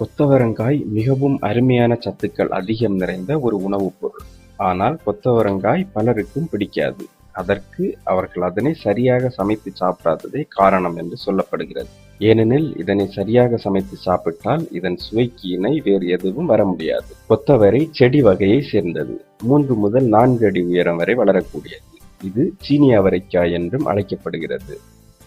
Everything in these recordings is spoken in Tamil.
கொத்தவரங்காய் மிகவும் அருமையான சத்துக்கள் அதிகம் நிறைந்த ஒரு உணவுப் பொருள். ஆனால் கொத்தவரங்காய் பலருக்கும் பிடிக்காது. அதற்கு அவர்கள் அதனை சரியாக சமைத்து சாப்பிடாததே காரணம் என்று சொல்லப்படுகிறது. ஏனெனில் இதனை சரியாக சமைத்து சாப்பிட்டால் இதன் சுவைக்கு இணை வேறு எதுவும் வர முடியாது. கொத்தவரை செடி வகையை சேர்ந்தது. மூன்று முதல் நான்கு அடி உயரம் வரை வளரக்கூடியது. இது சீனி அவரைக்காய் என்றும் அழைக்கப்படுகிறது.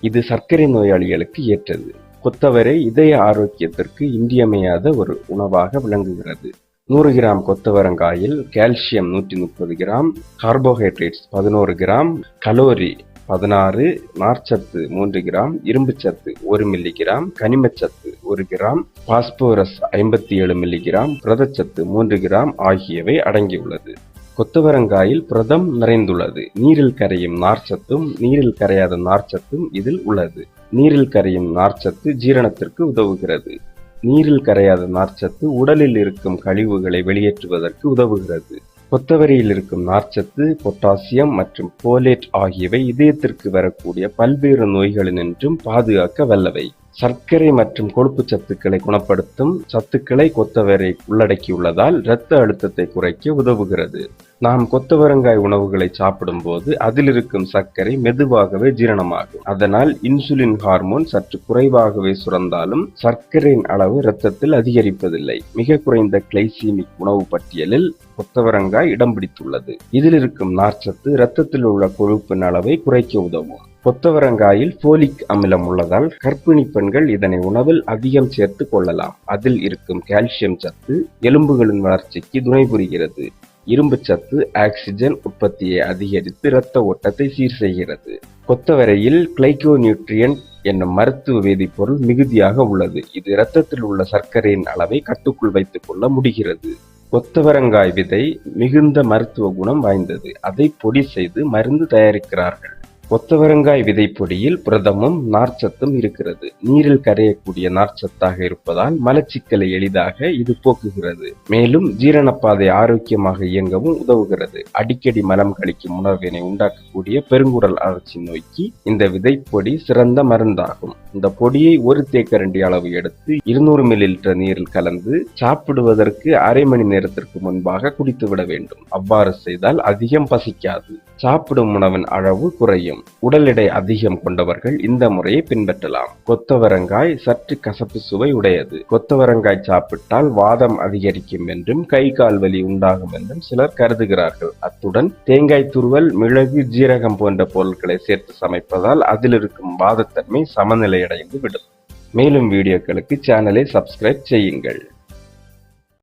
இது சர்க்கரை நோயாளிகளுக்கு ஏற்றது. கொத்தவரை இதய ஆரோக்கியத்திற்கு இன்றியமையாத ஒரு உணவாக விளங்குகிறது. நூறு கிராம் கொத்தவரங்காயில் கால்சியம் நூற்றி முப்பது கிராம், கார்போஹைட்ரேட்ஸ் பதினோரு கிராம், கலோரி பதினாறு, நார்ச்சத்து மூன்று கிராம், இரும்புச்சத்து ஒரு மில்லி கிராம், கனிமச்சத்து ஒரு கிராம், பாஸ்போரஸ் ஐம்பத்தி ஏழு மில்லி கிராம், புரதச்சத்து மூன்று கிராம் ஆகியவை அடங்கியுள்ளது. கொத்தவரங்காயில் புரதம் நிறைந்துள்ளது. நீரில் கரையும் நார்ச்சத்தும், நீரில் கரையாத நார்ச்சத்தும் இதில் உள்ளது. நீரில் கரையும் நார்ச்சத்து ஜீரணத்திற்கு உதவுகிறது. நீரில் கரையாத நார்ச்சத்து உடலில் இருக்கும் கழிவுகளை வெளியேற்றுவதற்கு உதவுகிறது. கொத்தவரியில் இருக்கும் நார்ச்சத்து, பொட்டாசியம் மற்றும் போலேட் ஆகியவை இதயத்திற்கு வரக்கூடிய பல்வேறு நோய்களினின்றும் பாதுகாக்க வல்லவை. சர்க்கரை மற்றும் கொழுப்பு சத்துக்களை குணப்படுத்தும் சத்துக்களை கொத்தவரை உள்ளடக்கியுள்ளதால் இரத்த அழுத்தத்தை குறைக்க உதவுகிறது. நாம் கொத்தவரங்காய் உணவுகளை சாப்பிடும்போது அதில் இருக்கும் சர்க்கரை மெதுவாகவே ஜீரணமாகும். அதனால் இன்சுலின் ஹார்மோன் சற்று குறைவாகவே சுரந்தாலும் சர்க்கரையின் அளவு இரத்தத்தில் அதிகரிப்பதில்லை. மிக குறைந்த கிளைசீமிக் உணவு பட்டியலில் கொத்தவரங்காய் இடம் பிடித்துள்ளது. இதில் இருக்கும் நார்ச்சத்து இரத்தத்தில் உள்ள கொழுப்பின் அளவை குறைக்க உதவும். கொத்தவரங்காயில் போலிக் அமிலம் உள்ளதால் கர்ப்பிணி பெண்கள் இதனை உணவில் அதிகம் சேர்த்து கொள்ளலாம். அதில் இருக்கும் கால்சியம் சத்து எலும்புகளின் வளர்ச்சிக்கு துணை புரிகிறது. இரும்புச்சத்து ஆக்சிஜன் உற்பத்தியை அதிகரித்து இரத்த ஓட்டத்தை சீர் செய்கிறது. கொத்தவரையில் கிளைகோநியூட்ரியன்ட் என்னும் மருத்துவ வேதிப்பொருள் மிகுதியாக உள்ளது. இது இரத்தத்தில் உள்ள சர்க்கரையின் அளவை கட்டுக்குள் வைத்துக் கொள்ள முடிகிறது. கொத்தவரங்காய் விதை மிகுந்த மருத்துவ குணம் வாய்ந்தது. அதை பொடி செய்து மருந்து தயாரிக்கிறார்கள். கொத்தவரங்காய் விதைப்பொடியில் புரதமும் நார்ச்சத்தும் இருக்கிறது. நீரில் கரையக்கூடிய நார்ச்சத்தாக இருப்பதால் மலச்சிக்கலை எளிதாக இது போக்குகிறது. மேலும் ஜீரணப்பாதை ஆரோக்கியமாக இயங்கவும் உதவுகிறது. அடிக்கடி மலம் கழிக்கும் உணர்வினை உண்டாக்கக்கூடிய பெருங்குடல் அழற்சி நோய்க்கு இந்த விதைப்பொடி சிறந்த மருந்தாகும். இந்த பொடியை ஒரு தேக்கரண்டி அளவு எடுத்து இருநூறு மில்லி லிட்டர் நீரில் கலந்து சாப்பிடுவதற்கு அரை மணி நேரத்திற்கு முன்பாக குடித்துவிட வேண்டும். அவ்வாறு செய்தால் அதிகம் பசிக்காது. சாப்பிடும் உணவின் அளவு குறையும். உடல் எடை அதிகம் கொண்டவர்கள் இந்த முறையை பின்பற்றலாம். கொத்தவரங்காய் சற்று கசப்பு சுவை உடையது. கொத்தவரங்காய் சாப்பிட்டால் வாதம் அதிகரிக்கும் என்றும் கை கால் வலி உண்டாகும் என்றும் சிலர் கருதுகிறார்கள். அத்துடன் தேங்காய் துருவல், மிளகு, ஜீரகம் போன்ற பொருட்களை சேர்த்து சமைப்பதால் அதில் இருக்கும் வாதத்தன்மை சமநிலையடைந்து விடும். மேலும் வீடியோக்களுக்கு சேனலை சப்ஸ்கிரைப் செய்யுங்கள்.